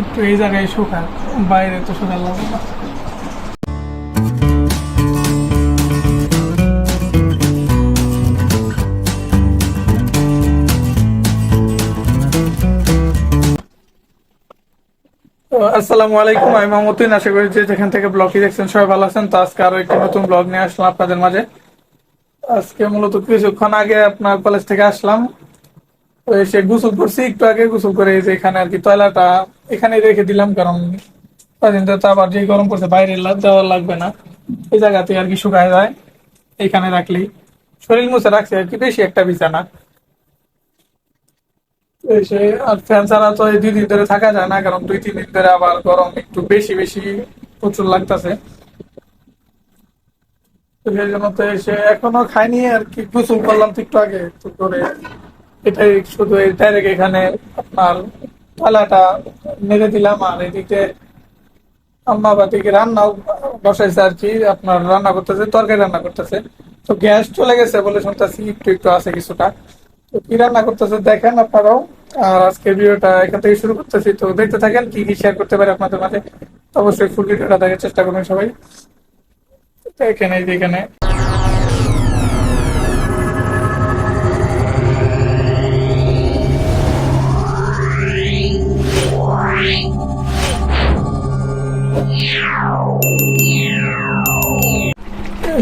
একটু এই জায়গায় শুকাক বাইরে তো শুকার লাগবে না। আসসালামু আলাইকুম, আমি মাহমুদ্দিন আশা করি যে যেখান থেকে ব্লগটি দেখছেন সবাই ভালো আছেন। তো আজকে আরও একটি নতুন ব্লগ নিয়ে আসলাম আপনাদের মাঝে। আজকে মূলত কিছুক্ষণ আগে আপনার কলেজ থেকে আসলাম। এসে গোসল করছি, একটু আগে গোসল করে যে এখানে আর কি টয়লাটা এখানে রেখে দিলাম, কারণ কদিন তো আবার যে গরম পড়ছে, বাইরে দেওয়া লাগবে না। এই জায়গাতে আর কি শুকায় যায় এখানে রাখলেই। শরীর মুছে রাখছে আর কি, বেশি একটা বিছানা। এসে আর ফ্যান ছাড়া তো এই দুই দিন ধরে থাকা যায় না, কারণ দুই, তিন দিন ধরে আবার গরম একটু বেশি বেশি প্রচুর লাগতেছে। সেই জন্য তো এসে এখনও খাইনি আর কি, গোসল করলাম একটু আগে করে এটাই শুধু ডাইরেক্ট এখানে আপনার থালাটা মেরে দিলাম আর এদিকে আম্মা বা দিকে রান্নাও বসাইছে আর কি, আপনার রান্না করতেছে, তরকারি রান্না করতেছে। তো গ্যাস চলে গেছে বলে শুনতেছি, একটু একটু আছে কিছুটা। তো কি রান্না করতেছে দেখেন আপনারাও। আর আজকে ভিডিওটা এখান থেকে শুরু করতেছি। তো দেখতে থাকেন, কি কি শেয়ার করতে পারে আপনাদের মাঝে। অবশ্যই ফুল ভিডিওটা দেখার চেষ্টা করবেন সবাই। এখানে, এই এখানে।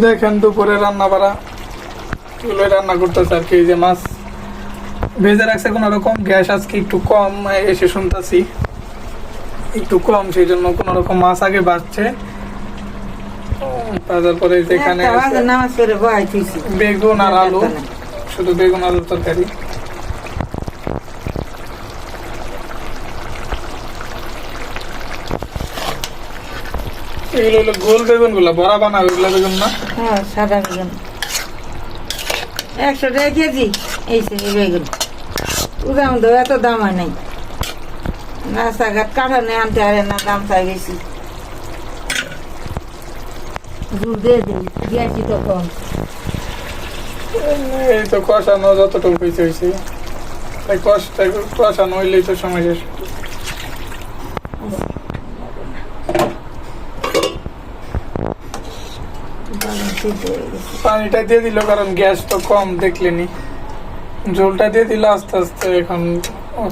দেখেন দুপুরে রান্না বাড়া। এগুলোই রান্না করতেছে আর কি এই যে মাছ ভেজে রাখছে কোনো রকম গ্যাস আজকে একটু কম এসে শুনতেছি। একটু কম সেই জন্য কোনো রকম মাছ আগে বাড়ছে। তারপরে যেখানে। বেগুন আর আলু শুধু বেগুন আলুর তরকারি। এগুলো হলো গোল বেগুনগুলা বড়া বেগুন না? হ্যাঁ, সাদা বেগুন। একশো টাকা কেজি? এই বেগুন। তো এত দাম হয় নাই। রাস্তাঘাট কাঠানে আনতে পারে না দাম চাই বেশি। দুধ দিয়ে দিই দিয়েছি তো কম। এই তো কষানো যতটুকু হয়েছে হয়েছে তাই কষটা কষানো হইলেই তো সময় শেষ বাদাম সিদ্ধ হয়ে গেছে। পানিটা দিয়ে দিল কারণ গ্যাস তো কম দেখলেনি। ঝোলটা দিয়ে দিল আস্তে আস্তে এখন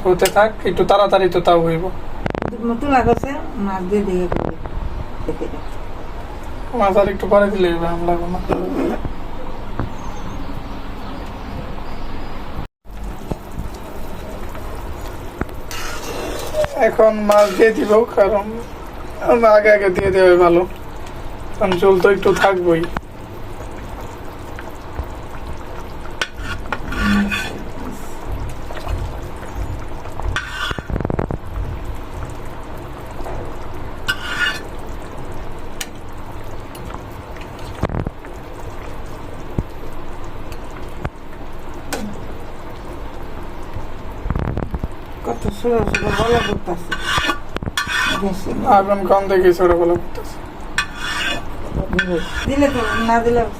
হতে থাক একটু তাড়াতাড়ি তো তাও হইব। তুলা করছে মাছ দিয়ে দিয়ে। মাছ আর একটু পরে দিলে লাগবে না। এখন মাছ দিয়ে দিব কারণ আগে আগে দিয়ে দেবে ভালো। কারণ তো একটু থাকবোই। কত ছোট বলা করতেছে। না। আগুন কম দেখি ছোট বলে করতেছে। দিলে তো না দিলে তো।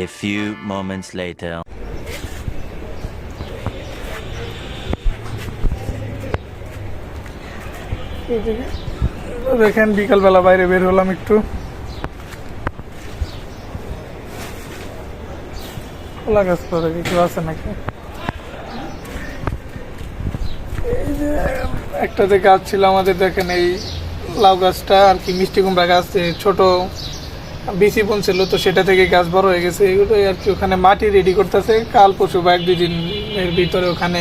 A few moments later. দেখেন, বিকালবেলা বাইরে বের হলাম একটু খোলা গাছ করে কিছু আছে নাকি এই যে একটা যে গাছ ছিল আমাদের, দেখেন এই লাউ গাছটা, আর কি মিষ্টি কুমড়া গাছ ছোট বিচি ছিল, তো সেটা থেকে গাছ বড় হয়ে গেছে। এগুলোই আর কি ওখানে মাটি রেডি করতেছে। কাল, পরশু বা এক দুই দিনের ভিতরে ওখানে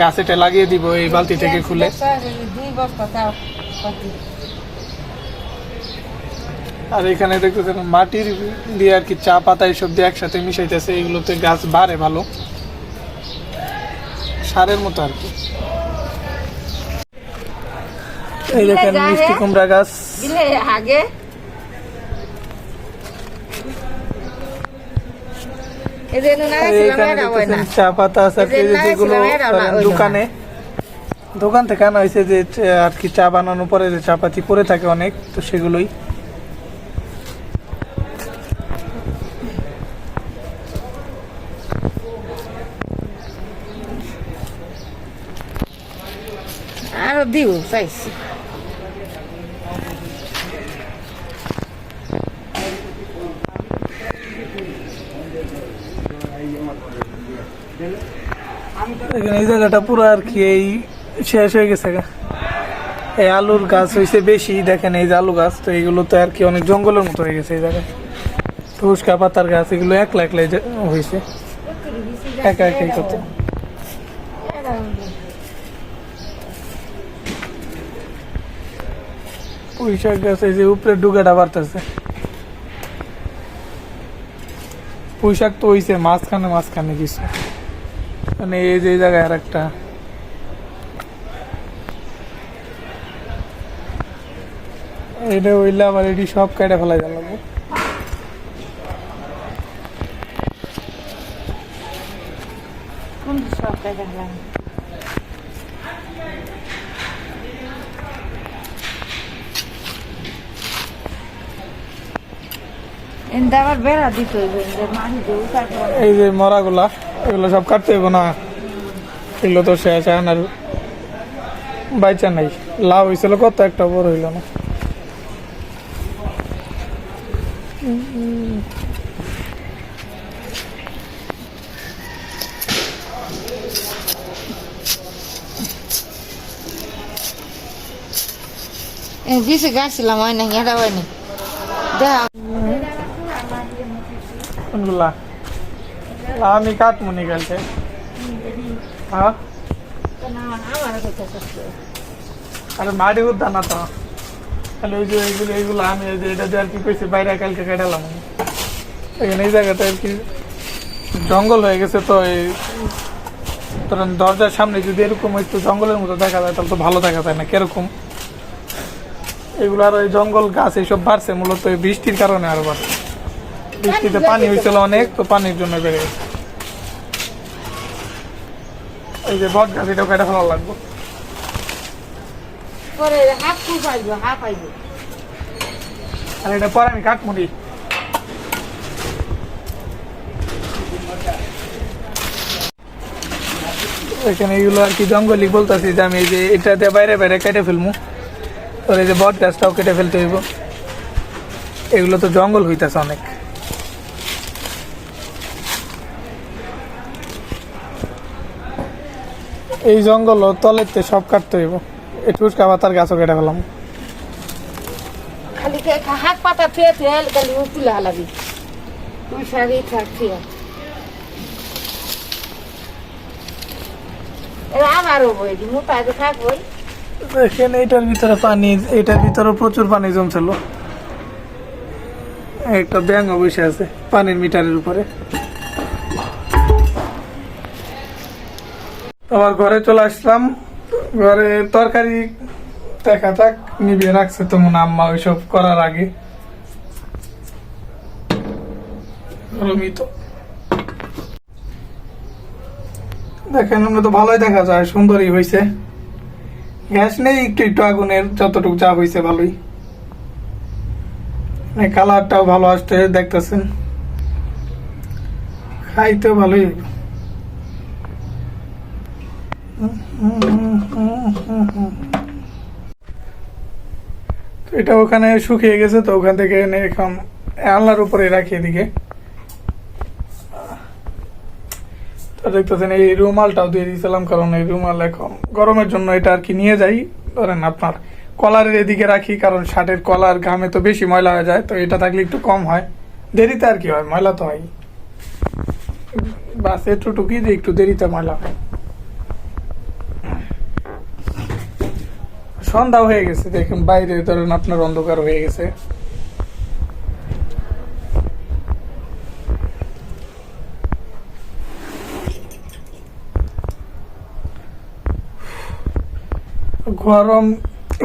গাছ এটা লাগিয়ে দিব এই বালতি থেকে খুলে? আর এখানে দেখতেছেন মাটির দিয়ে আর কি চা পাতা এইসব দিয়ে একসাথে মিশাইতেছে। এগুলোতে গাছ বাড়ে ভালো। সারের মতো আর কি। এই মিষ্টি কুমড়া গাছ। আগে। চা পাতা আছে যেগুলো দোকানে। দোকান থেকে আনা হয়েছে যে আর কি চা বানানোর পরে যে চা পাতি পরে থাকে অনেক তো সেগুলোই। আর দিও চাইছি। এখানে এই জায়গাটা পুরো আর কি এই শেষ হয়ে গেছে। এই আলুর গাছ হয়েছে বেশি, দেখেন এই যে আলু গাছ, তো এগুলো তো আর কি অনেক জঙ্গলের মতো হয়ে গেছে এই জায়গায়। ফুসকা পাতার গাছ, এগুলো একলা একলা এই হয়েছে একা একাই কত। পুঁইশাক গাছ এই যে উপরে ডুগাটা বাড়তেছে। পুঁইশাক তো হইছে মাঝখানে মাঝখানে কিছু। মানে এই যে জায়গায় আর একটা এটা হইলে আবার এটি সব কেটে ফেলা গেল এই যে মরাগুলা। এগুলো সব কাটতে হইব না। এগুলো তো শেষ এখন আর বাইচা নাই। লাভ হয়েছিল কত একটা বড় হইল না। দিছে গাছিলাম হয় না। হয় দেখা। কোনগুলা? আমি কাটবো নিকালছে হ্যাঁ আরে মাটি উদ্যান না তো তাহলে ওই যে এইগুলো এইগুলো আমি যে এটা দিয়ে আর কি কইছি বাইরে কালকে কেটালাম এখানে এই জায়গাটা আর কি জঙ্গল হয়ে গেছে তো এই ধরেন দরজার সামনে যদি এরকম একটু জঙ্গলের মতো দেখা যায় তাহলে তো ভালো দেখা যায় না কীরকম এগুলো আর ওই জঙ্গল গাছ এইসব বাড়ছে মূলত এই বৃষ্টির কারণে আরও বাড়ছে বৃষ্টিতে পানি হয়েছিল অনেক তো পানির জন্য বেড়ে গেছে এই যে বট গাছ এটাও কেটে ফেলা লাগবে? পরে হাফ ফুল পাইব হাফ পাইব। আর এটা পরে আমি কাটবো নি এখানে এগুলো আর কি জঙ্গলি বলতেছি যে আমি এই যে এটাতে বাইরে বাইরে কেটে ফেলব তোর এই যে বট গাছটাও কেটে ফেলতে হইব। এগুলো তো জঙ্গল হইতেছে অনেক। এই জঙ্গল তলেতে সব কাটতে হইব। টুসকা পাতার গাছও কেটে ফেলাম। খালি হাত পাতা খালি তুলে হালাবি তুই শাড়ি থাকবই দেখেন এটার ভিতরে পানি এটার ভিতরে প্রচুর পানি জমছিল। একটা ব্যাঙ বসে আছে পানির মিটারের উপরে। আবার ঘরে চলে আসলাম। ঘরে তরকারি দেখা যাক, নিবিয়ে রাখছে তো মনে আম্মা ওইসব করার আগে। দেখেন, আমরা তো ভালোই দেখা যায়, সুন্দরই হয়েছে গ্যাস নেই একটু একটু আগুনের, যতটুকু যা হয়েছে ভালোই। কালারটাও ভালো আসছে, দেখতেছেন। খাইতেও ভালোই। তো এটা ওখানে শুকিয়ে গেছে, তো ওখান থেকে এনে এখন আলনার উপরে রাখি এদিকে তো দেখতেছেন এই রুমালটাও দিয়ে দিয়েছিলাম কারণ এই রুমাল এখন গরমের জন্য এটা আর কি নিয়ে যাই। ধরেন আপনার কলারের এদিকে রাখি, কারণ শার্টের কলার ঘামে তো বেশি ময়লা হয়ে যায়, তো এটা থাকলে একটু কম হয়। দেরিতে আর কি হয়, ময়লা তো হয়। বাস এটুটুকুই যে একটু দেরিতে ময়লা হয়। সন্ধ্যা হয়ে গেছে, দেখুন, বাইরে ধরেন আপনার অন্ধকার হয়ে গেছে। গরম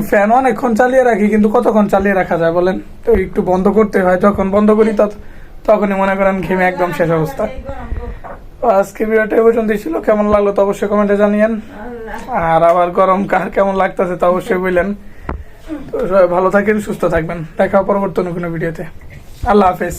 ফ্যান অনেকক্ষণ চালিয়ে রাখি, কিন্তু কতক্ষণ চালিয়ে রাখা যায় বলেন? তো একটু বন্ধ করতে হয়, যখন বন্ধ করি তখনই মনে করেন ঘেমে একদম শেষ অবস্থা। আজকে ভিডিওটা এই পর্যন্তই ছিল, কেমন লাগল তো অবশ্যই কমেন্টে জানিয়েন। আর আবার গরম কার কেমন লাগতেছে তা অবশ্যই বললেন। তো সবাই ভালো থাকেন, সুস্থ থাকবেন। দেখা পরবর্তী কোনো ভিডিওতে। আল্লাহ হাফেজ।